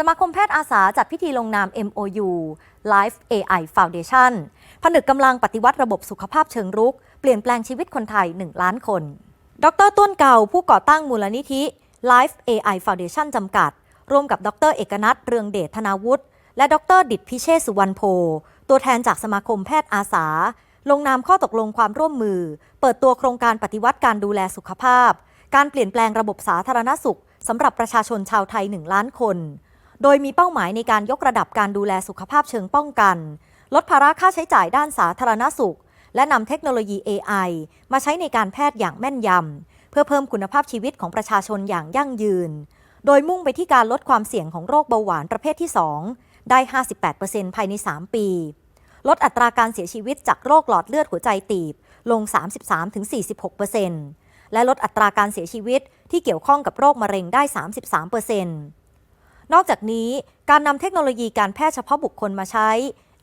สมาคมแพทย์อาสาจัดพิธีลงนาม MOU Life AI Foundation ผนึกกำลังปฏิวัติระบบสุขภาพเชิงรุก เปลี่ยนแปลงชีวิตคนไทย 1 ล้านคน ดรต้นเก่าผู้ก่อตั้งมูลนิธิ Life AI Foundation จำกัด ร่วมกับดร เอกนัทเรืองเดชธนาวุฒิและดร ดิษฐพิเชษสุวรรณโพ ตัวแทนจากสมาคมแพทย์อาสา ลงนามข้อตกลงความร่วมมือ เปิดตัวโครงการปฏิวัติการดูแลสุขภาพ การเปลี่ยนแปลงระบบสาธารณสุขสำหรับประชาชนชาวไทย 1 ล้านคน โดยมีเป้าหมายในการยกระดับการดูแลสุขภาพเชิงป้องกัน ลดภาระค่าใช้จ่ายด้านสาธารณสุข และนำเทคโนโลยี AI มาใช้ในการแพทย์อย่างแม่นยำ เพื่อเพิ่มคุณภาพชีวิตของประชาชนอย่างยั่งยืน โดยมุ่งไปที่การลดความเสี่ยงของโรคเบาหวานประเภทที่ 2 ได้ 58%ภายใน 3 ปี ลดอัตราการเสียชีวิตจากโรคหลอดเลือดหัวใจตีบ ลง 33-46%และลดอัตราการเสียชีวิตที่เกี่ยวข้องกับโรคมะเร็งได้ 33% นอกจากนี้การนำเทคโนโลยีการแพทย์เฉพาะบุคคลมาใช้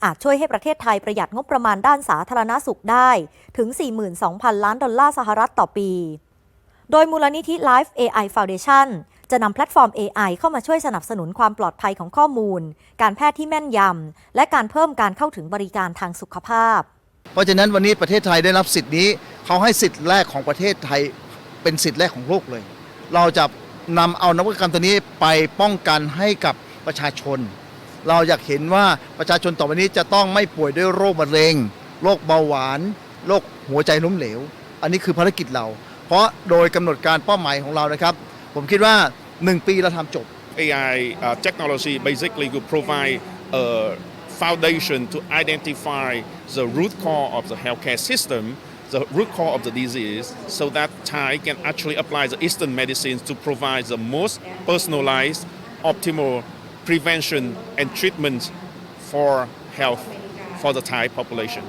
อาจช่วยให้ประเทศไทยประหยัดงบประมาณด้านสาธารณสุขได้ถึง 42,000 ล้านดอลลาร์สหรัฐต่อปี โดยมูลนิธิ Life AI Foundation จะนำแพลตฟอร์ม AI เข้ามาช่วยสนับสนุนความปลอดภัยของข้อมูล การแพทย์ที่แม่นยำ และการเพิ่มการเข้าถึงบริการทางสุขภาพ เพราะฉะนั้นวันนี้ประเทศไทยได้รับสิทธิ์นี้ เขาให้สิทธิ์แรกของประเทศไทยเป็นสิทธิ์แรกของโลกเลย เราจะ นำเอานวัตกรรมตัวนี้ไปป้องกันให้กับประชาชน เราอยากเห็นว่าประชาชนต่อไปนี้จะต้องไม่ป่วยด้วยโรคมะเร็ง โรคเบาหวาน โรคหัวใจล้มเหลว อันนี้คือภารกิจเรา เพราะโดยกำหนดการเป้าหมายของเรานะครับ ผมคิดว่า 1 ปีเราทำจบ AI uh, technology basically could provide a foundation to identify the root cause of the healthcare system, the root cause of the disease, so that Thai can actually apply the Eastern medicines to provide the most personalized, optimal prevention and treatment for health for the Thai population.